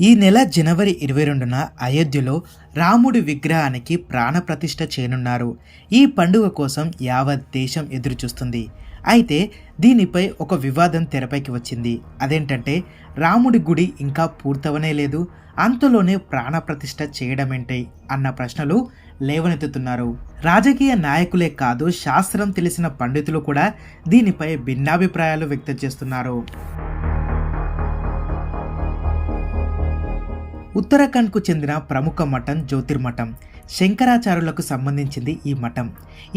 ఈ నెల జనవరి ఇరవై రెండున అయోధ్యలో రాముడి విగ్రహానికి ప్రాణప్రతిష్ఠ చేయనున్నారు. ఈ పండుగ కోసం యావత్ దేశం ఎదురుచూస్తుంది. అయితే దీనిపై ఒక వివాదం తెరపైకి వచ్చింది. అదేంటంటే రాముడి గుడి ఇంకా పూర్తవనే లేదు. అంతలోనే ప్రాణప్రతిష్ఠ చేయడమేంటి అన్న ప్రశ్నలు లేవనెత్తుతున్నారు. రాజకీయ నాయకులే కాదు శాస్త్రం తెలిసిన పండితులు కూడా దీనిపై భిన్నాభిప్రాయాలు వ్యక్తం చేస్తున్నారు. ఉత్తరాఖండ్కు చెందిన ప్రముఖ మఠం జ్యోతిర్మఠం. శంకరాచార్యులకు సంబంధించింది ఈ మఠం.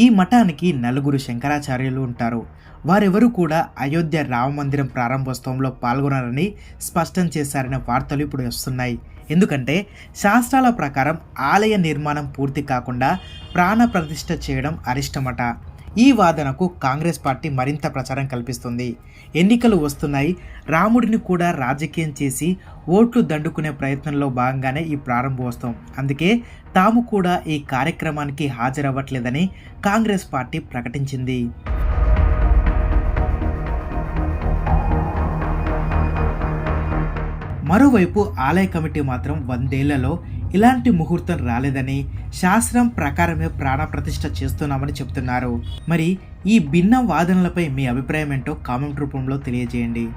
ఈ మఠానికి నలుగురు శంకరాచార్యులు ఉంటారు. వారెవరూ కూడా అయోధ్య రామ మందిరం ప్రారంభోత్సవంలో పాల్గొనాలని స్పష్టం చేశారనే వార్తలు ఇప్పుడు వస్తున్నాయి. ఎందుకంటే శాస్త్రాల ప్రకారం ఆలయ నిర్మాణం పూర్తి కాకుండా ప్రాణ ప్రతిష్ఠ చేయడం అరిష్టమట. ఈ వాదనకు కాంగ్రెస్ పార్టీ మరింత ప్రచారం కల్పిస్తుంది. ఎన్నికలు వస్తున్నాయి. రాముడిని కూడా రాజకీయం చేసి ఓట్లు దండుకునే ప్రయత్నంలో భాగంగానే ఈ ప్రారంభోత్సవం అందుకే తాము కూడా ఈ కార్యక్రమానికి హాజరవ్వట్లేదని కాంగ్రెస్ పార్టీ ప్రకటించింది. మరోవైపు ఆలయ కమిటీ మాత్రం వందేళ్ళలో ఇలాంటి ముహూర్తం రాలేదని శాస్త్రం ప్రకారమే ప్రాణప్రతిష్ఠ చేస్తున్నామని చెప్తున్నారు. మరి ఈ భిన్న వాదనలపై మీ అభిప్రాయం ఏంటో కామెంట్ రూపంలో తెలియజేయండి.